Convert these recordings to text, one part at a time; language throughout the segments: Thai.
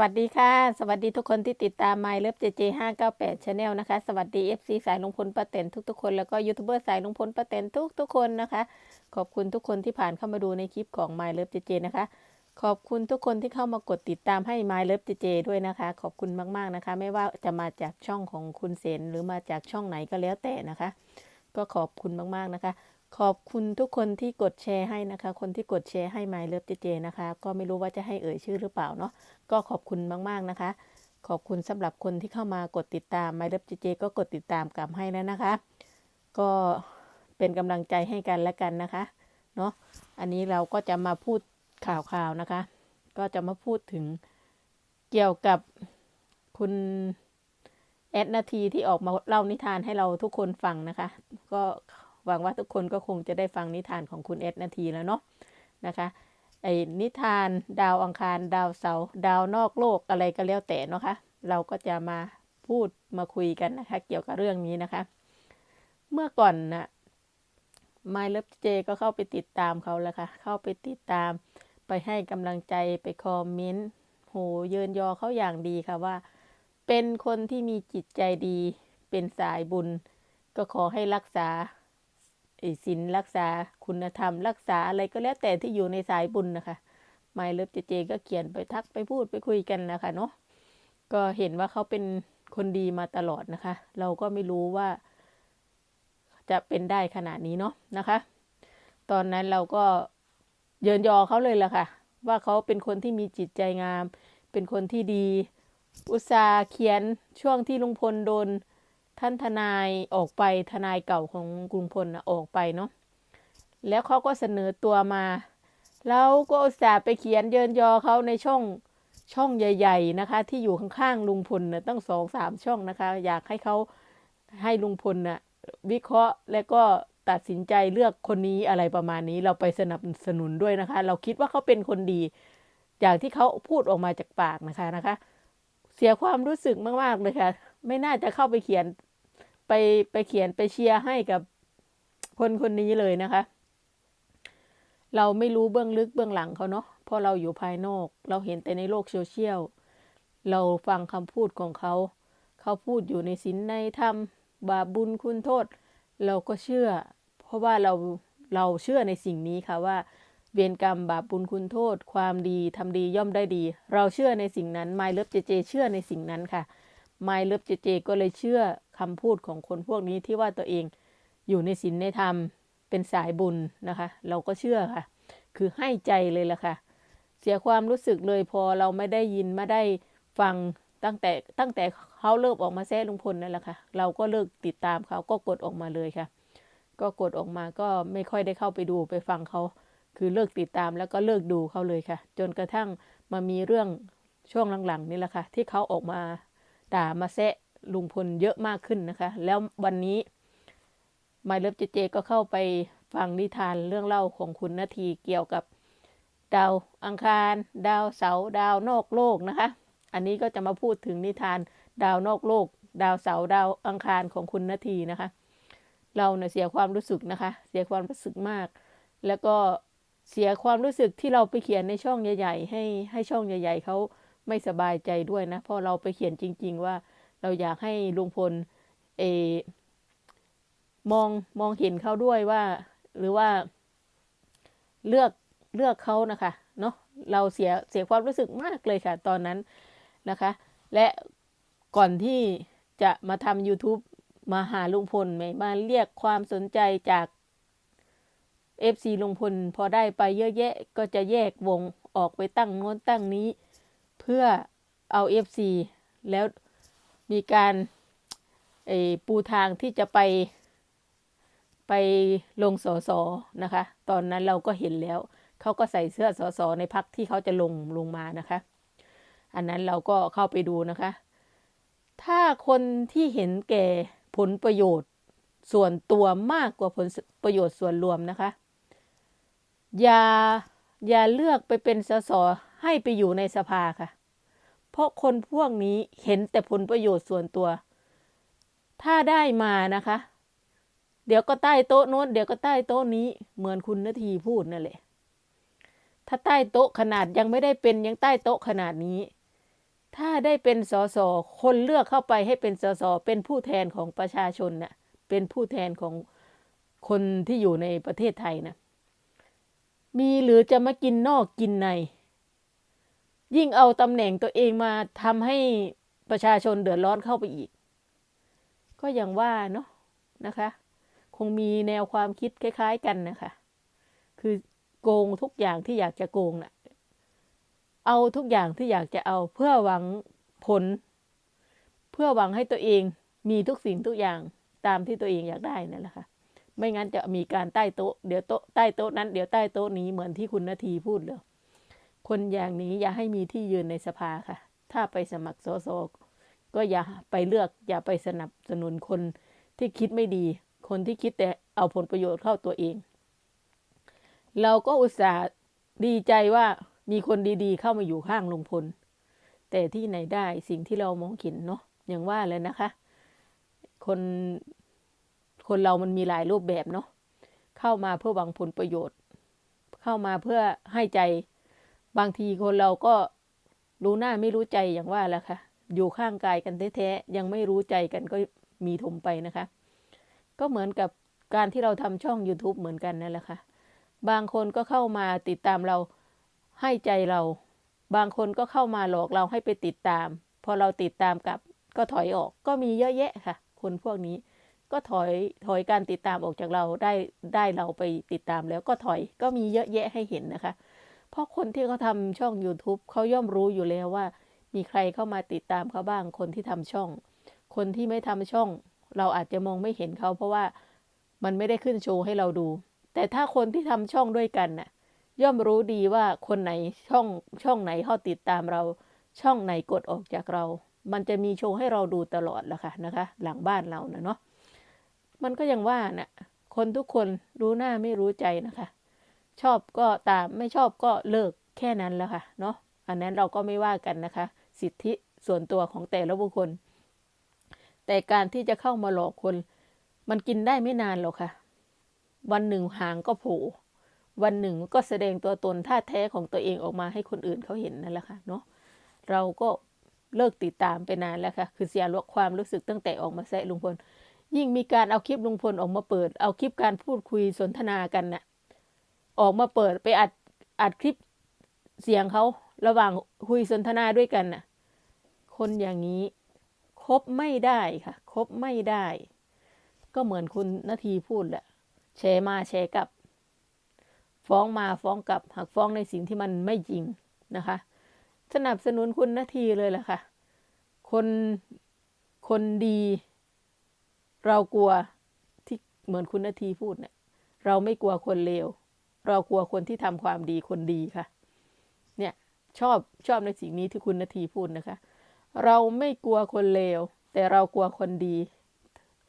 วัสดีค่ะ สวัสดีทุกคนที่ติดตาม My Love JJ 598 Channel นะคะ สวัสดี FC สายลุงพลป้าเต็นทุกๆคน แล้วก็ยูทูบเบอร์สายลุงพลป้าเต็นทุกๆคนนะคะ ขอบคุณทุกคนที่ผ่านเข้ามาดูในคลิปของ My Love JJ นะคะ ขอบคุณทุกคนที่เข้ามากดติดตามให้ My Love JJ ด้วยนะคะ ขอบคุณมากๆนะคะ ไม่ว่าจะมาจากช่องของคุณเซนหรือมาจากช่องไหนก็แล้วแต่นะคะ ก็ขอบคุณมากๆนะคะ ขอบคุณทุกคนที่กดแชร์ให้นะคะ คนที่กดแชร์ให้ My Love JJ นะคะ ก็ไม่รู้ว่าจะให้เอ่ยชื่อหรือเปล่าเนาะ ก็ขอบคุณมาก ๆ นะคะ ขอบคุณสำหรับคนที่เข้ามากดติดตาม My Love JJ ก็กดติดตามกลับให้แล้วนะคะ ก็เป็นกำลังใจให้กันและกันนะคะ เนาะ อันนี้เราก็จะมาพูดข่าวๆนะคะ ก็จะมาพูดถึงเกี่ยวกับคุณแอดนาทีที่ออกมาเล่านิทานให้เราทุกคนฟังนะคะ ก็ หวังว่าทุกคนก็คงจะได้ฟังนิทานของคุณแอดนาทีแล้วเนาะนะคะไอ้นิทานดาวอังคาร ดาวเสาร์ดาวนอกโลกอะไรก็แล้วแต่เนาะคะ เราก็จะมาพูดมาคุยกันนะคะ เกี่ยวกับเรื่องนี้นะคะ เมื่อก่อนนะ My Love J ก็เข้าไปติดตามเขาแล้วค่ะ เข้าไปติดตาม ไปให้กำลังใจไปคอมเมนต์โหเยินยอเขาอย่างดีค่ะว่า เป็นคนที่มีจิตใจดี เป็นสายบุญ ก็ขอให้รักษา ศีลรักษาคุณธรรม รักษาอะไรก็แล้วแต่ที่อยู่ในสายบุญนะคะไมเลิฟเจเจก็เขียนไปทักไปพูดไปคุยกันนะคะเนาะก็เห็นว่าเขาเป็นคนดีมาตลอดนะคะ เราก็ไม่รู้ว่า จะเป็นได้ขนาดนี้เนาะนะคะ ตอนนั้นเราก็เยินยอเขาเลยล่ะค่ะ ว่าเขาเป็นคนที่มีจิตใจงาม เป็นคนที่ดี อุตสาห์เขียนช่วงที่ลุงพลโดน ท่านทนายออกไปทนายเก่าของกรุงพลนะออกไปเนาะแล้วเขาก็เสนอตัวมาเราก็อุตส่าห์ไปเขียนเยินยอเขาในช่องช่องใหญ่ ๆ นะคะ ที่อยู่ข้างๆลุงพลนะตั้งสองสามช่องนะคะ อยากให้เขาให้ลุงพลนะวิเคราะห์และก็ตัดสินใจเลือกคนนี้อะไรประมาณนี้ เราไปสนับสนุนด้วยนะคะ เราคิดว่าเขาเป็นคนดี อย่างที่เขาพูดออกมาจากปากนะคะนะคะ เสียความรู้สึกมากๆเลยค่ะ ไม่น่าจะเข้าไปเขียนไปไปเขียนไปเชียร์ให้กับคนคนนี้เลยนะคะ เราไม่รู้เบื้องลึกเบื้องหลังเขาเนาะเพราะเราอยู่ภายนอก เราเห็นแต่ในโลกโซเชียลเราฟังคำพูดของเขา เขาพูดอยู่ในศีลในธรรม บาปบุญคุณโทษ เราก็เชื่อ เพราะว่าเราเราเชื่อในสิ่งนี้ค่ะว่า เวรกรรมบาปบุญคุณโทษ ความดีทำดีย่อมได้ดี เราเชื่อในสิ่งนั้นไมเลิฟเจเจเชื่อในสิ่งนั้นค่ะ ไมเลิฟเจเจก็เลยเชื่อคำพูดของคนพวกนี้ที่ว่าตัวเองอยู่ในศีลในธรรมเป็นสายบุญนะคะ เราก็เชื่อค่ะ คือให้ใจเลยล่ะค่ะ เสียความรู้สึกเลยพอเราไม่ได้ยินไม่ได้ฟังตั้งแต่ตั้งแต่เขาเลิกออกมาแซ่ลุงพลนั่นแหละค่ะ เราก็เลิกติดตามเขาก็กดออกมาเลยค่ะ ก็กดออกมาก็ไม่ค่อยได้เข้าไปดูไปฟังเขา คือเลิกติดตามแล้วก็เลิกดูเขาเลยค่ะ จนกระทั่งมามีเรื่องช่วงหลังๆนี่แหละค่ะ ที่เขาออกมา ด่ามาแซะลุงพลเยอะมากขึ้นนะคะ แล้ววันนี้มายเลิฟเจเจก็เข้าไปฟังนิทานเรื่องเล่าของคุณนาทีเกี่ยวกับ ดาวอังคาร ดาวเสาร์ดาวนอกโลกนะคะ อันนี้ก็จะมาพูดถึงนิทานดาวนอกโลก ดาวเสาร์ดาวอังคารของคุณนาทีนะคะ เราเนี่ยเสียความรู้สึกนะคะ เสียความรู้สึกมาก แล้วก็เสียความรู้สึกที่เราไปเขียนในช่องใหญ่ ๆ ให้ให้ช่องใหญ่ ๆเขา ไม่สบายใจด้วยนะเพราะเราไปเขียนจริง ๆ ว่า เราอยากให้ลุงพลเอมองมองเห็นเขาด้วยว่า หรือว่า เลือกเลือกเขานะคะเนาะเราเสียเสียความรู้สึกมากเลยค่ะ ตอนนั้นนะคะ และก่อนที่จะมาทำ YouTube มาหาลุงพลมาเรียกความสนใจจาก FC ลุงพลพอได้ไปเยอะแยะก็จะแยกวงออกไปตั้งโน้นตั้งนี้ เพื่อเอา FC แล้วมีการปูทางที่จะไปไปลงสอสอนะคะ ตอนนั้นเราก็เห็นแล้ว เขาก็ใส่เสื้อสอสอในพักที่เขาจะลงลงมานะคะ อันนั้นเราก็เข้าไปดูนะคะ ถ้าคนที่เห็นแก่ผลประโยชน์ส่วนตัวมากกว่าผลประโยชน์ส่วนรวมนะคะ อย่าอย่าเลือกไปเป็นสส ให้ไปอยู่ในสภาค่ะ เพราะคนพวกนี้เห็นแต่ผลประโยชน์ส่วนตัว ถ้าได้มานะคะ เดี๋ยวก็ใต้โต๊ะโน้นเดี๋ยวก็ใต้โต๊ะนี้เหมือนคุณนาทีพูดนั่นแหละ ถ้าใต้โต๊ะขนาดยังไม่ได้เป็นยังใต้โต๊ะขนาดนี้ ถ้าได้เป็นสสคนเลือกเข้าไปให้เป็นสสเป็นผู้แทนของประชาชนน่ะเป็นผู้แทนของคนที่อยู่ในประเทศไทยนะมีหรือจะมากินนอกกินใน ยิ่งเอาตำแหน่งตัวเองมาทำให้ประชาชนเดือดร้อนเข้าไปอีก ก็อย่างว่าเนาะนะคะ คงมีแนวความคิดคล้าย ๆ กันนะคะ คือโกงทุกอย่างที่อยากจะโกงน่ะ เอาทุกอย่างที่อยากจะเอาเพื่อหวังผล เพื่อหวังให้ตัวเองมีทุกสิ่งทุกอย่างตามที่ตัวเองอยากได้นั่นแหละค่ะ ไม่งั้นจะมีการใต้โต๊ะ เดี๋ยวโต๊ะใต้โต๊ะนั้น เดี๋ยวใต้โต๊ะนี้เหมือนที่คุณนาทีพูดเลย คนอย่างนี้อย่าให้มีที่ยืนในสภาค่ะ ถ้าไปสมัครสสก็อย่าไปเลือก อย่าไปสนับสนุนคนที่คิดไม่ดี คนที่คิดแต่เอาผลประโยชน์เข้าตัวเอง เราก็อุตส่าห์ดีใจว่ามีคนดีๆ เข้ามาอยู่ข้างลุงพล แต่ที่ไหนได้สิ่งที่เรามองเห็นเนาะอย่างว่าเลยนะคะ คนคนเรามันมีหลายรูปแบบเนาะเข้ามาเพื่อหวังผลประโยชน์ เข้ามาเพื่อให้ใจ บางทีคนเราก็รู้หน้าไม่รู้ใจอย่างว่าแหละค่ะ อยู่ข้างกายกันแท้ๆยังไม่รู้ใจกันก็มีถมไปนะคะ ก็เหมือนกับการที่เราทำช่อง YouTube เหมือนกันนั่นแหละค่ะ บางคนก็เข้ามาติดตามเราให้ใจเรา บางคนก็เข้ามาหลอกเราให้ไปติดตาม พอเราติดตามกลับก็ถอยออกก็มีเยอะแยะค่ะ คนพวกนี้ก็ถอยถอยการติดตามออกจากเราได้ได้เราไปติดตามแล้วก็ถอยก็มีเยอะแยะให้เห็นนะคะ เพราะคนที่เขาทำช่อง YouTube เขาย่อมรู้อยู่แล้วว่า มีใครเข้ามาติดตามเขาบ้าง คนที่ทำช่อง คนที่ไม่ทำช่อง เราอาจจะมองไม่เห็นเขา เพราะว่ามันไม่ได้ขึ้นโชว์ให้เราดู แต่ถ้าคนที่ทำช่องด้วยกันน่ะ ย่อมรู้ดีว่าคนไหนช่องช่องไหนเขาติดตามเรา ช่องไหนกดออกจากเรา มันจะมีโชว์ให้เราดูตลอดแหละค่ะนะคะ หลังบ้านเราเนาะมันก็ยังว่าน่ะคนทุกคนรู้หน้าไม่รู้ใจนะคะ ชอบก็ตามไม่ชอบก็เลิกแค่นั้นแล้วค่ะเนาะอันนั้นเราก็ไม่ว่ากันนะคะ สิทธิส่วนตัวของแต่ละบุคคล แต่การที่จะเข้ามาหลอกคน มันกินได้ไม่นานหรอกค่ะ วันหนึ่งหางก็โผล่วันหนึ่งก็แสดงตัวตนท่าแท้ของตัวเองออกมาให้คนอื่นเขาเห็นนั่นแหละค่ะเนาะเราก็เลิกติดตามไปนานแล้วค่ะ คือเสียลกความรู้สึกตั้งแต่ออกมาแซะลุงพล ยิ่งมีการเอาคลิปลุงพลออกมาเปิด เอาคลิปการพูดคุยสนทนากันน่ะ ออกมาเปิดไปอัดอัดคลิปเสียงเขาระหว่างคุยสนทนาด้วยกันน่ะ คนอย่างนี้คบไม่ได้ค่ะคบไม่ได้ ก็เหมือนคุณนาทีพูดแหละแชร์มาแชร์กลับ ฟ้องมาฟ้องกลับหากฟ้องในสิ่งที่มันไม่จริงนะคะ สนับสนุนคุณนาทีเลยแหละค่ะ คนคนดี เรากลัวที่เหมือนคุณนาทีพูดเนี่ยเราไม่กลัวคนเลว เรากลัวคนที่ทำความดีคนดีค่ะ เนี่ยชอบชอบในสิ่งนี้ที่คุณนาทีพูดนะคะ เราไม่กลัวคนเลวแต่เรากลัวคนดี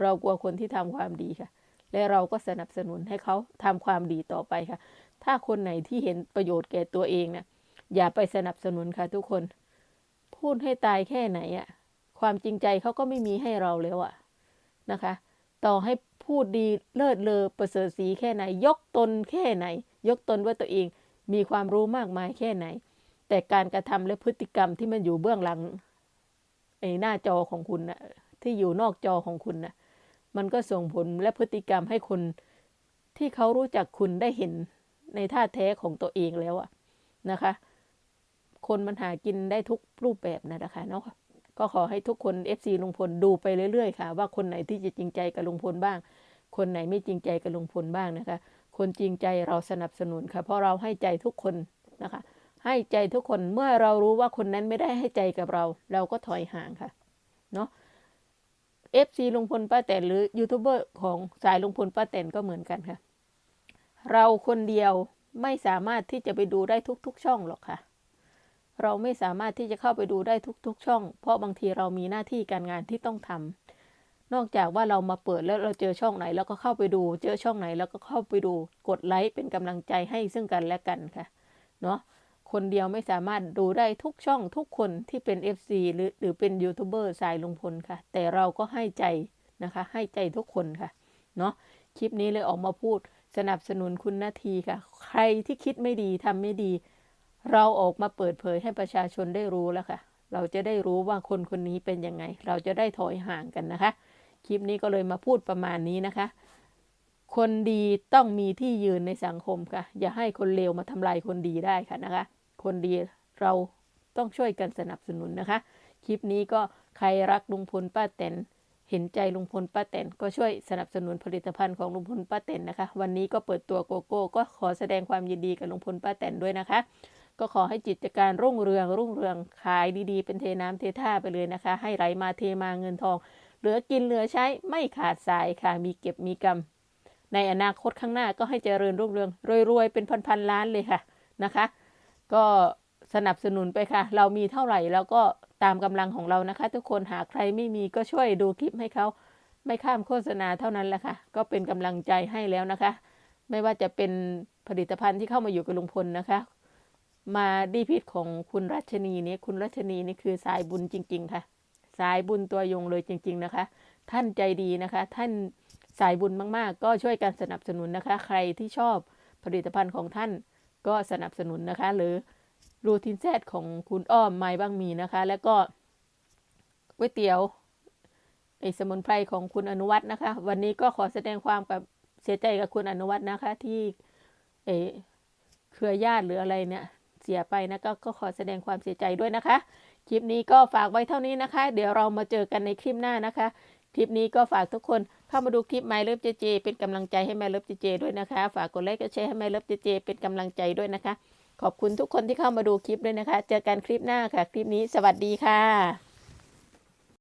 เรากลัวคนที่ทำความดีค่ะ และเราก็สนับสนุนให้เขาทำความดีต่อไปค่ะ ถ้าคนไหนที่เห็นประโยชน์แก่ตัวเองเนี่ยอย่าไปสนับสนุนค่ะทุกคน พูดให้ตายแค่ไหนอะความจริงใจเขาก็ไม่มีให้เราแล้วอะนะคะ ต่อให้พูดดีเลิศเลอประเสริฐสีแค่ไหน ยกตนแค่ไหน ยกตนว่าตัวเองมีความรู้มากมายแค่ไหน แต่การกระทำและพฤติกรรมที่มันอยู่เบื้องหลังไอ้หน้าจอของคุณนะที่อยู่นอกจอของคุณนะมันก็ส่งผลและพฤติกรรมให้คนที่เขารู้จักคุณได้เห็นในท่าแท้ของตัวเองแล้วอะนะคะ คนมันหากินได้ทุกรูปแบบนะนะคะเนาะ ก็ขอให้ทุกคน FC ลุงพลดูไปเรื่อยๆค่ะ ว่าคนไหนที่จะจริงใจกับลุงพลบ้าง คนไหนไม่จริงใจกับลุงพลบ้างนะคะ คนจริงใจเราสนับสนุนค่ะ เพราะเราให้ใจทุกคนนะคะ ให้ใจทุกคนเมื่อเรารู้ว่าคนนั้นไม่ได้ให้ใจกับเรา เราก็ถอยห่างค่ะเนาะ FC ลุงพลป้าแตนหรือยูทูบเบอร์ของสายลุงพลป้าแตนก็เหมือนกันค่ะ เราคนเดียวไม่สามารถที่จะไปดูได้ทุก ๆ ช่องหรอกค่ะ เราไม่สามารถที่จะเข้าไปดูได้ทุกๆ ช่อง เพราะบางทีเรามีหน้าที่การงานที่ต้องทำนอกจากว่าเรามาเปิดแล้วเราเจอช่องไหนแล้วก็เข้าไปดู เจอช่องไหนแล้วก็เข้าไปดู กดไลค์เป็นกำลังใจให้ซึ่งกันและกันค่ะ เนาะคนเดียวไม่สามารถดูได้ทุกช่องทุกคนที่เป็น FC หรือหรือเป็นยูทูบเบอร์สายลุงพลค่ะ แต่เราก็ให้ใจนะคะ ให้ใจทุกคนค่ะ เนาะคลิปนี้เลยออกมาพูดสนับสนุนคุณนาทีค่ะ ใครที่คิดไม่ดีทำไม่ดี เราออกมาเปิดเผยให้ประชาชนได้รู้แล้วค่ะ เราจะได้รู้ว่าคนคนนี้เป็นยังไง เราจะได้ถอยห่างกันนะคะ คลิปนี้ก็เลยมาพูดประมาณนี้นะคะ คนดีต้องมีที่ยืนในสังคมค่ะ อย่าให้คนเลวมาทำลายคนดีได้ค่ะนะคะ คนดีเราต้องช่วยกันสนับสนุนนะคะ คลิปนี้ก็ใครรักลุงพลป้าแตนเห็นใจลุงพลป้าแตนก็ช่วยสนับสนุนผลิตภัณฑ์ของลุงพลป้าแตนนะคะ วันนี้ก็เปิดตัวโกโก้ ก็ขอแสดงความยินดีกับลุงพลป้าแตนด้วยนะคะ ก็ขอให้กิจการรุ่งเรืองรุ่งเรืองขายดีๆ เป็นเทน้ำเทท่าไปเลยนะคะ ให้ไหลมาเทมาเงินทอง เหลือกินเหลือใช้ไม่ขาดสายค่ะ มีเก็บมีกำในอนาคตข้างหน้าก็ให้เจริญรุ่งเรืองรวยๆเป็นพันๆล้านเลยค่ะนะคะ ก็สนับสนุนไปค่ะ เรามีเท่าไหร่แล้วก็ตามกำลังของเรานะคะ ทุกคนหากใครไม่มีก็ช่วยดูคลิปให้เขาไม่ข้ามโฆษณาเท่านั้นแหละค่ะ ก็เป็นกำลังใจให้แล้วนะคะ ไม่ว่าจะเป็นผลิตภัณฑ์ที่เข้ามาอยู่กับลุงพลนะคะ มาดีพิษของคุณรัชนีนี่คุณรัชนีนี่คือสายบุญจริง ๆ ค่ะ สายบุญตัวยงเลยจริง ๆนะคะ ท่านใจดีนะคะ ท่านสายบุญมากๆ ก็ช่วยกันสนับสนุนนะคะ ใครที่ชอบผลิตภัณฑ์ของท่านก็สนับสนุนนะคะ หรือรูทินแซดของคุณอ้อมไม้บ้างมีนะคะ แล้วก็ก๋วยเตี๋ยวไอสมุนไพรของคุณอนุวัฒน์นะคะ วันนี้ก็ขอแสดงความกับเสียใจกับคุณอนุวัฒน์นะคะ ที่เอเครือญาติหรืออะไรเนี่ย เสียไปนะก็ก็ขอแสดงความเสียใจด้วยนะคะ คลิปนี้ก็ฝากไว้เท่านี้นะคะ เดี๋ยวเรามาเจอกันในคลิปหน้านะคะ คลิปนี้ก็ฝากทุกคนเข้ามาดูคลิปไม่เลิบเจเจเป็นกำลังใจให้แม่เลิฟเจเจด้วยนะคะ ฝากกดไลค์กดแชร์ให้ My Love JJ เป็นกำลังใจด้วยนะคะ ขอบคุณทุกคนที่เข้ามาดูคลิปด้วยนะคะ เจอกันคลิปหน้าค่ะ คลิปนี้สวัสดีค่ะ